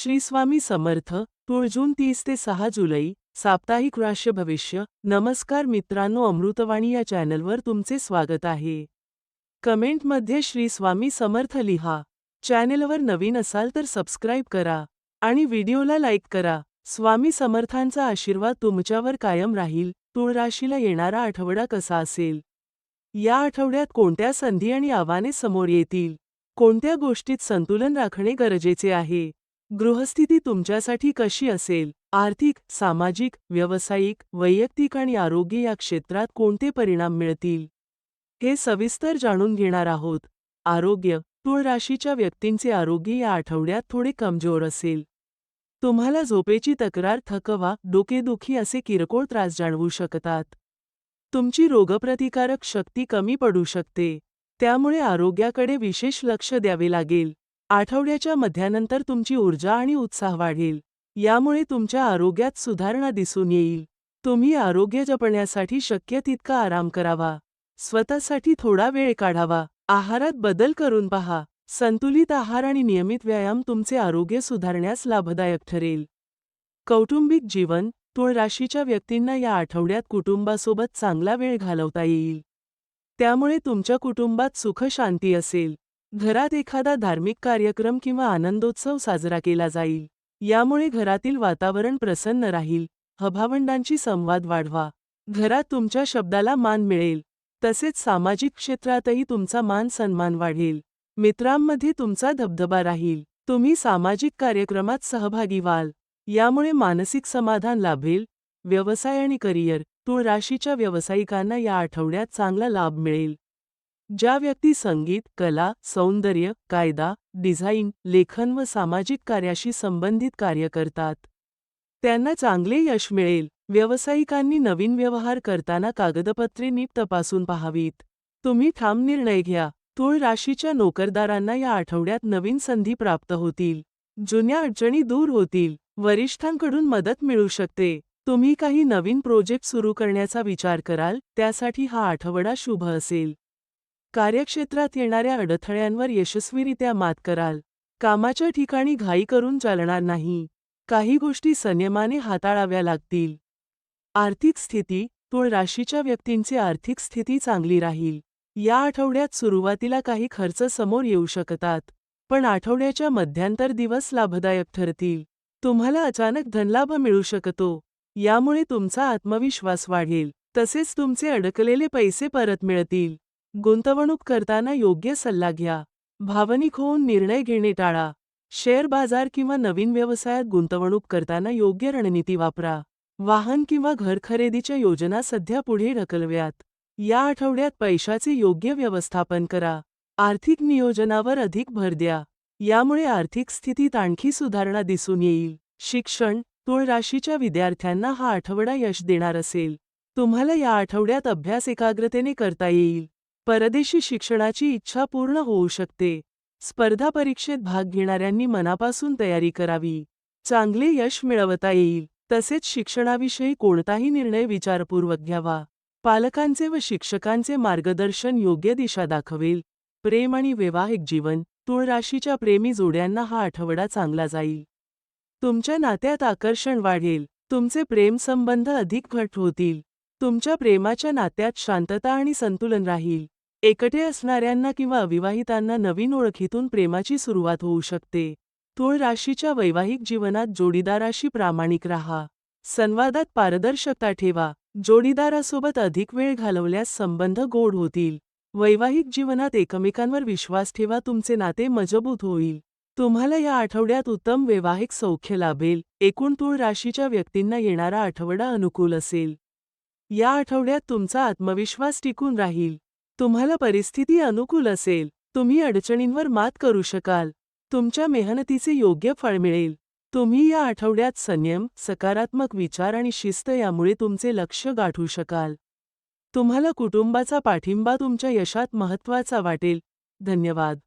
श्री स्वामी समर्थ तुळजून तीस ते सहा जुलै साप्ताहिक राष्ट्र भविष्य नमस्कार मित्रांनो अमृतवाणी या चॅनलवर तुमचे स्वागत आहे. कमेंटमध्ये श्री स्वामी समर्थ लिहा. चॅनेलवर नवीन असाल तर सबस्क्राईब करा आणि व्हिडिओला लाईक करा. स्वामी समर्थांचा आशीर्वाद तुमच्यावर कायम राहील. तुळ राशीला येणारा आठवडा कसा असेल? या आठवड्यात कोणत्या संधी आणि आव्हाने समोर येतील? कोणत्या गोष्टीत संतुलन राखणे गरजेचे आहे? गृहस्थिती तुमच्यासाठी कशी असेल? आर्थिक सामाजिक व्यावसायिक वैयक्तिक आणि आरोग्य या क्षेत्रात कोणते परिणाम मिळतील? हे सविस्तर जाणून घेणार आहोत. आरोग्य तुळ राशीच्या व्यक्तींचे आरोग्य या आठवड्यात थोडे कमजोर असेल. तुम्हाला झोपेची तक्रार थकवा डोकेदुखी असे किरकोळ त्रास जाणवू शकतात. तुमची रोगप्रतिकारक शक्ती कमी पडू शकते. त्यामुळे आरोग्याकडे विशेष लक्ष द्यावे लागेल. आठवड्याच्या मध्यानंतर तुमची ऊर्जा आणि उत्साह वाढेल. यामुळे तुमच्या आरोग्यात सुधारणा दिसून येईल. तुम्ही आरोग्य जपण्यासाठी शक्य तितका आराम करावा. स्वतःसाठी थोडा वेळ काढावा. आहारात बदल करून पहा. संतुलित आहार आणि नियमित व्यायाम तुमचे आरोग्य सुधारण्यास लाभदायक ठरेल. कौटुंबिक जीवन तुळ राशीच्या व्यक्तींना या आठवड्यात कुटुंबासोबत चांगला वेळ घालवता येईल. त्यामुळे तुमच्या कुटुंबात सुख शांती असेल. घरात एखादा धार्मिक कार्यक्रम किंवा आनंदोत्सव साजरा केला जाईल. यामुळे घरातील वातावरण प्रसन्न राहील. हभावंडांची संवाद वाढवा. घरात तुमच्या शब्दाला मान मिळेल. तसेच सामाजिक क्षेत्रातही तुमचा मान सन्मान वाढेल. मित्रांमध्ये तुमचा धबधबा राहील. तुम्ही सामाजिक कार्यक्रमात सहभागी व्हाल. यामुळे मानसिक समाधान लाभेल. व्यवसाय आणि करिअर. तुळ राशीच्या व्यावसायिकांना या आठवड्यात चांगला लाभ मिळेल. ज्या व्यक्ती संगीत कला सौंदर्य कायदा डिझाईन लेखन व सामाजिक कार्याशी संबंधित कार्य करतात. त्यांना चांगले यश मिळेल. व्यावसायिकांनी नवीन व्यवहार करताना कागदपत्रे नीट तपासून पाहावीत. तुम्ही ठाम निर्णय घ्या. तुळ राशीच्या नोकरदारांना या आठवड्यात नवीन संधी प्राप्त होतील. जुन्या अडचणी दूर होतील. वरिष्ठांकडून मदत मिळू शकते. तुम्ही काही नवीन प्रोजेक्ट सुरू करण्याचा विचार कराल. त्यासाठी हा आठवडा शुभ असेल. कार्यक्षेत्रात येणाऱ्या अडथळ्यांवर यशस्वीरित्या मात कराल. कामाच्या ठिकाणी घाई करून चालणार नाही. काही गोष्टी संयमाने हाताळाव्या लागतील. आर्थिक स्थिती तुळ राशीच्या व्यक्तींची आर्थिक स्थिती चांगली राहील. या आठवड्यात सुरुवातीला काही खर्च समोर येऊ शकतात पण आठवड्याच्या मध्यांतर दिवस लाभदायक ठरतील. तुम्हाला अचानक धनलाभ मिळू शकतो. यामुळे तुमचा आत्मविश्वास वाढेल. तसेच तुमचे अडकलेले पैसे परत मिळतील. गुंतवणूक करताना योग्य सल्ला घ्या. भावनिक होऊन निर्णय घेणे टाळा. शेअर बाजार किंवा नवीन व्यवसायात गुंतवणूक करताना योग्य रणनीती वापरा. वाहन किंवा घर खरेदीच्या योजना सध्या पुढे ढकलव्यात. या आठवड्यात पैशाचे योग्य व्यवस्थापन करा. आर्थिक नियोजनावर अधिक भर द्या. यामुळे आर्थिक स्थितीत आणखी सुधारणा दिसून येईल. शिक्षण तुळ राशीच्या विद्यार्थ्यांना हा आठवडा यश देणार असेल. तुम्हाला या आठवड्यात अभ्यास एकाग्रतेने करता येईल. परदेशी शिक्षणाची इच्छा पूर्ण होऊ शकते. स्पर्धा परीक्षेत भाग घेणाऱ्यांनी मनापासून तयारी करावी. चांगले यश मिळवता येईल. तसेच शिक्षणाविषयी कोणताही निर्णय विचारपूर्वक घ्यावा. पालकांचे व शिक्षकांचे मार्गदर्शन योग्य दिशा दाखवेल. प्रेम आणि वैवाहिक जीवन तुळराशीच्या प्रेमी जोड्यांना हा आठवडा चांगला जाईल. तुमच्या नात्यात आकर्षण वाढेल. तुमचे प्रेमसंबंध अधिक घट होतील. तुमच्या प्रेमाच्या नात्यात शांतता आणि संतुलन राहील. एकटे असणाऱ्यांना किंवा अविवाहितांना नवीन ओळखीतून प्रेमाची सुरुवात होऊ शकते. तुळ राशीच्या वैवाहिक जीवनात जोडीदाराशी प्रामाणिक राहा. संवादात पारदर्शकता ठेवा. जोडीदारासोबत अधिक वेळ घालवल्यास संबंध गोड होतील. वैवाहिक जीवनात एकमेकांवर विश्वास ठेवा. तुमचे नाते मजबूत होईल. तुम्हाला या आठवड्यात उत्तम वैवाहिक सौख्य लाभेल. एकूण तुळ राशीच्या व्यक्तींना येणारा आठवडा अनुकूल असेल. या आठवड्यात तुमचा आत्मविश्वास टिकून राहील. तुम्हाला परिस्थिती अनुकूल असेल तुम्ही अडचणींवर मात करू शकाल. तुमच्या मेहनतीचे योग्य फळ मिळेल. तुम्ही या आठवड्यात संयम सकारात्मक विचार आणि शिस्त यामुळे तुमचे लक्ष गाठू शकाल. तुम्हाला कुटुंबाचा पाठिंबा तुमच्या यशात महत्त्वाचा वाटेल. धन्यवाद.